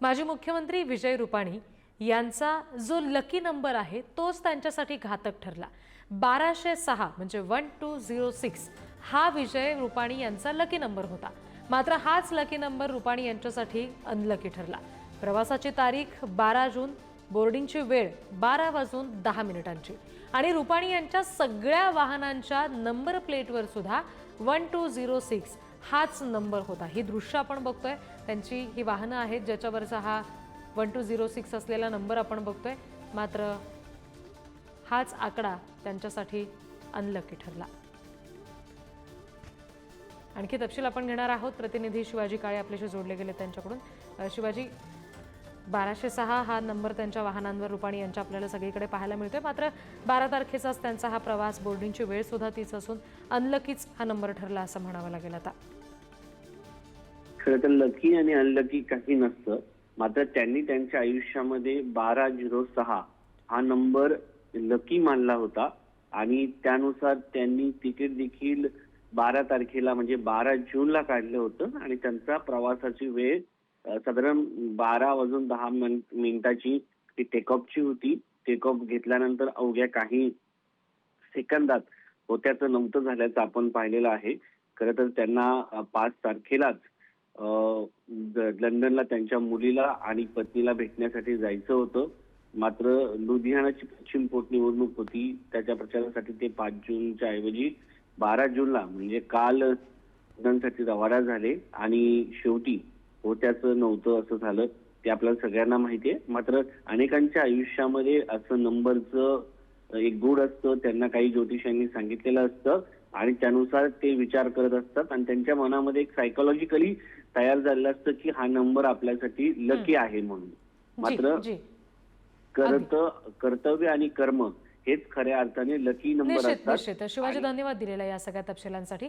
माजी मुख्यमंत्री विजय रुपाणी यांचा जो लकी नंबर आहे तोच त्यांच्यासाठी घातक ठरला. बाराशे सहा म्हणजे वन टू झिरो सिक्स हा विजय रुपाणी यांचा लकी नंबर होता. मात्र हाच लकी नंबर रुपाणी यांच्यासाठी अनलकी ठरला. प्रवासाची तारीख बारा जून बोर्डिंगची वेळ बारा वाजून दहा मिनिटांची. आणि रुपाणी यांच्या सगळ्या वाहनांच्या नंबर प्लेटवर सुद्धा वन टू झिरो सिक्स हाच नंबर होता. ही दृश्य आपण बघतोय. त्यांची ही वाहनं आहेत ज्याच्यावरचा हा वन टू झिरो सिक्स असलेला नंबर आपण बघतोय. मात्र हाच आकडा त्यांच्यासाठी अनलकी ठरला. आणखी तपशील आपण घेणार आहोत. प्रतिनिधी शिवाजी काळे आपल्याशी जोडले गेले त्यांच्याकडून. शिवाजी बाराशे सहा हा नंबर त्यांच्या वाहनांवर. रुपाणी यांच्या आपल्याला सगळीकडे पाहायला मिळतोय. मात्र बारा तारखेचाच त्यांचा हा प्रवास बोर्डिंगची वेळ सुद्धा तीच असून अनलकीच हा नंबर ठरला असं म्हणावं लागेल आता. खरं तर लकी आणि अनलकी काही नसतं. मात्र त्यांनी त्यांच्या आयुष्यामध्ये बारा झिरो सहा हा नंबर लकी मानला होता. आणि त्यानुसार त्यांनी तिकीट देखील बारा तारखेला म्हणजे बारा जूनला काढलं होतं. आणि त्यांचा प्रवासाची वेळ साधारण बारा वाजून दहा मिनिटाची ती टेकऑफची होती. टेकऑफ घेतल्यानंतर अवघ्या काही सेकंदात होत्याचं नव्हतं झाल्याचं आपण पाहिलेलं आहे. खरं तर त्यांना पाच तारखेलाच लंडनला त्यांच्या मुलीला आणि पत्नीला भेटण्यासाठी जायचं होतं. मात्र लुधियानाची पश्चिम पोटनिवडणूक होती. त्याच्या प्रचारासाठी ते पाच जूनच्या ऐवजी बारा जूनला म्हणजे काल लंडनसाठी रवाना झाले. आणि शेवटी होत्याचं नव्हतं असं झालं. ते आपल्याला सगळ्यांना माहिती आहे मात्र अनेकांच्या आयुष्यामध्ये असं नंबरचं एक गुड असतं. त्यांना काही ज्योतिषांनी सांगितलेलं असतं. आणि त्यानुसार ते विचार करत असतात. आणि त्यांच्या मनामध्ये एक सायकोलॉजिकली तयार झालेलं असतं की हा नंबर आपल्यासाठी लकी आहे म्हणून. मात्र करत कर्तव्य आणि कर्म हेच खऱ्या अर्थाने लकी नंबर असतात. शिवाजी धन्यवाद दिलेला या सगळ्या तपशिलांसाठी.